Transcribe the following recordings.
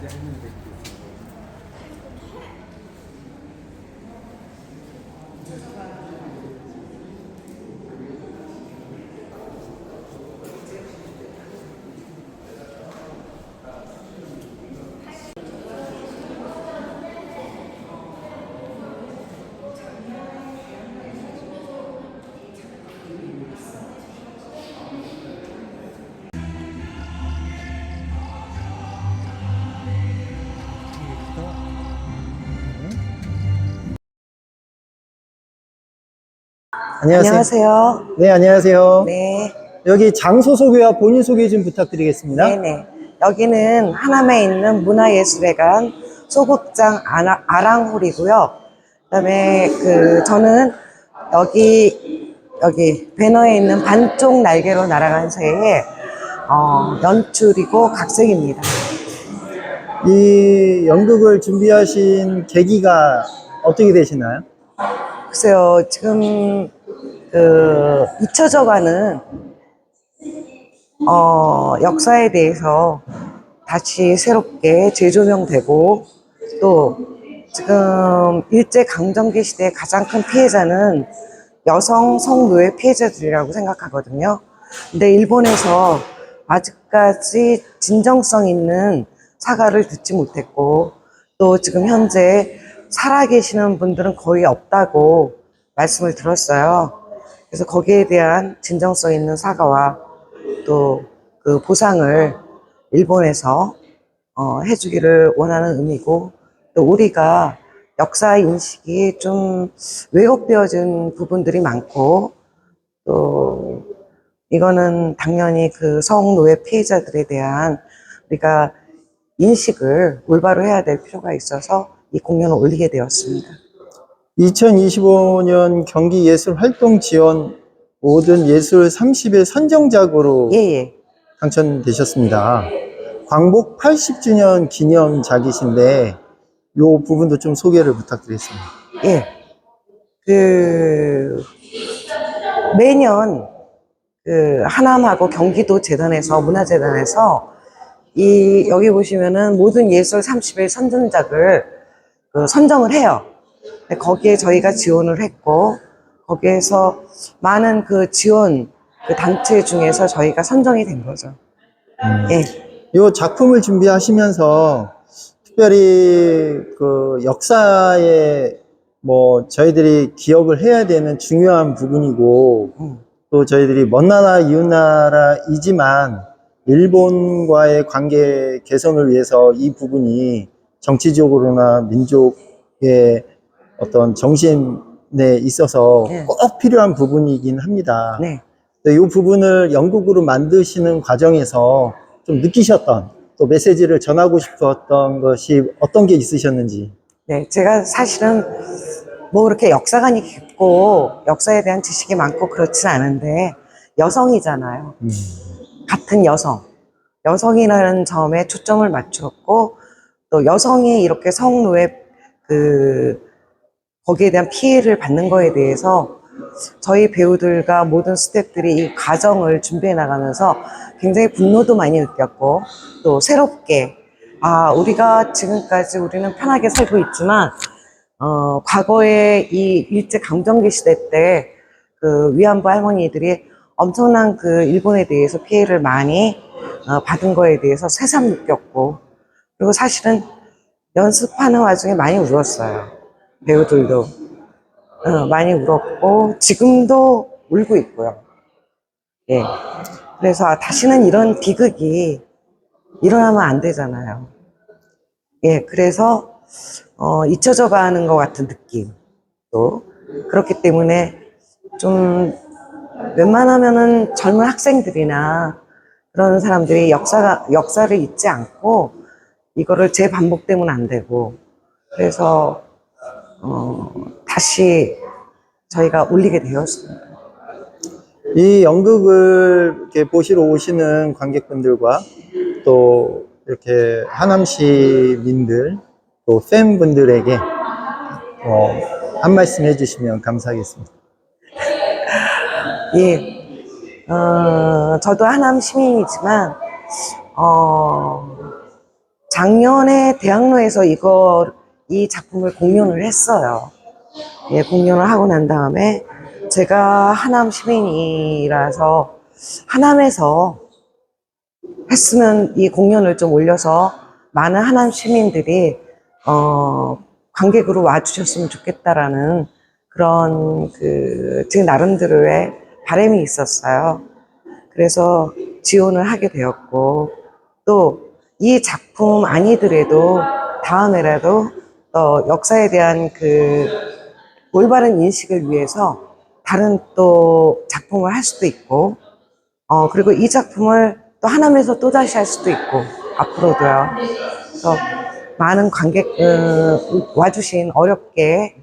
Cehennem bekliyorsun. 안녕하세요. 안녕하세요. 네, 안녕하세요. 네, 여기 장소 소개와 본인 소개 좀 부탁드리겠습니다. 네네. 여기는 하남에 있는 문화예술회관 소극장 아랑홀이고요. 그다음에 그 저는 여기 여기 배너에 있는 반쪽 날개로 날아간 새의 어, 연출이고 각색입니다. 이 연극을 준비하신 계기가 어떻게 되시나요? 글쎄요, 지금 그 잊혀져가는 어, 역사에 대해서 다시 새롭게 재조명되고 또 지금 일제 강점기 시대의 가장 큰 피해자는 여성 성노예 피해자들이라고 생각하거든요. 근데 일본에서 아직까지 진정성 있는 사과를 듣지 못했고 또 지금 현재 살아계시는 분들은 거의 없다고 말씀을 들었어요. 그래서 거기에 대한 진정성 있는 사과와 또 그 보상을 일본에서 어, 해주기를 원하는 의미고 또 우리가 역사 인식이 좀 왜곡되어진 부분들이 많고 또 이거는 당연히 그 성노예 피해자들에 대한 우리가 인식을 올바로 해야 될 필요가 있어서 이 공연을 올리게 되었습니다. 2025년 경기 예술 활동 지원 모든 예술 30의 선정작으로 예, 예. 당첨되셨습니다. 광복 80주년 기념작이신데 이 부분도 좀 소개를 부탁드리겠습니다. 예. 그, 매년, 그, 하남하고 경기도 재단에서, 문화재단에서, 이, 여기 보시면은 모든 예술 30일 선전작을 그 선정을 해요. 근데 거기에 저희가 지원을 했고, 거기에서 많은 그 지원, 그 단체 중에서 저희가 선정이 된 거죠. 예. 이 작품을 준비하시면서 특별히 그 역사에 뭐 저희들이 기억을 해야 되는 중요한 부분이고 음. 또 저희들이 먼 나라 이웃 나라이지만 일본과의 관계 개선을 위해서 이 부분이 정치적으로나 민족의 어떤 정신에 있어서 네. 꼭 필요한 부분이긴 합니다. 네. 이 부분을 연극으로 만드시는 과정에서 좀 느끼셨던 또 메시지를 전하고 싶었던 것이 어떤 게 있으셨는지. 네, 제가 사실은 뭐 그렇게 역사관이 깊고 역사에 대한 지식이 많고 그렇진 않은데 여성이잖아요. 음. 같은 여성. 여성이라는 점에 초점을 맞췄고 또 여성이 이렇게 성노예 그 거기에 대한 피해를 받는 거에 대해서 저희 배우들과 모든 스태프들이 이 과정을 준비해 나가면서 굉장히 분노도 많이 느꼈고 또 새롭게 아 우리가 지금까지 우리는 편하게 살고 있지만 어 과거에 이 일제 강점기 시대 때 그 위안부 할머니들이 엄청난 그 일본에 대해서 피해를 많이 어, 받은 거에 대해서 새삼 느꼈고 그리고 사실은 연습하는 와중에 많이 울었어요 배우들도 어, 많이 울었고 지금도 울고 있고요. 예. 그래서 아, 다시는 이런 비극이 일어나면 안 되잖아요. 예. 그래서 어, 잊혀져 가는 것 같은 느낌도 그렇기 때문에 좀 웬만하면은 젊은 학생들이나 그런 사람들이 역사가 역사를 잊지 않고 이거를 재반복되면 안 되고 그래서 어, 다시 저희가 올리게 되었습니다. 이 연극을 이렇게 보시러 오시는 관객분들과 또 이렇게 하남시민들 또 팬분들에게 어, 한 말씀 해주시면 감사하겠습니다. 예, 어, 저도 하남 시민이지만 어, 작년에 대학로에서 이거 이 작품을 공연을 했어요. 예, 공연을 하고 난 다음에 제가 하남 시민이라서 하남에서 했으면 이 공연을 좀 올려서 많은 하남 시민들이 어, 관객으로 와주셨으면 좋겠다라는 그런 그 제 나름대로의 바람이 있었어요. 그래서 지원을 하게 되었고 또 이 작품 아니더라도 다음에라도 또 역사에 대한 그 올바른 인식을 위해서 다른 또 작품을 할 수도 있고 어 그리고 이 작품을 또 하남에서 또 다시 할 수도 있고 앞으로도요. 그래서 많은 관객 어, 와주신 어렵게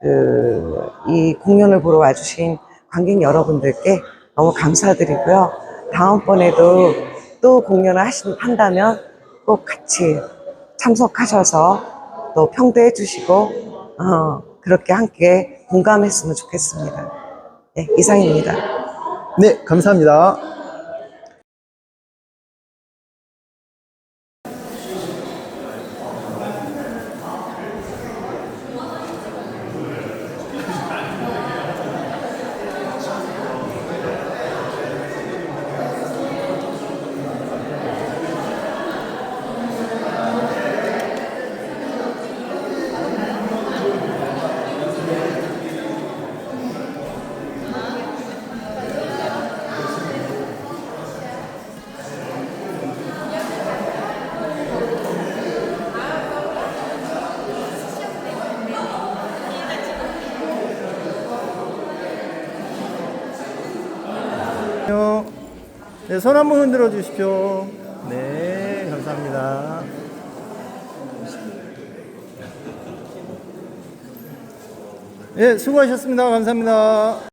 그 이 공연을 보러 와주신 관객 여러분들께 너무 감사드리고요. 다음번에도 또 공연을 하신, 한다면 꼭 같이 참석하셔서 또 평도해 주시고 어, 그렇게 함께 공감했으면 좋겠습니다. 네, 이상입니다. 네, 감사합니다. 네, 손 한번 흔들어 주십시오. 네, 감사합니다. 예, 수고하셨습니다. 감사합니다.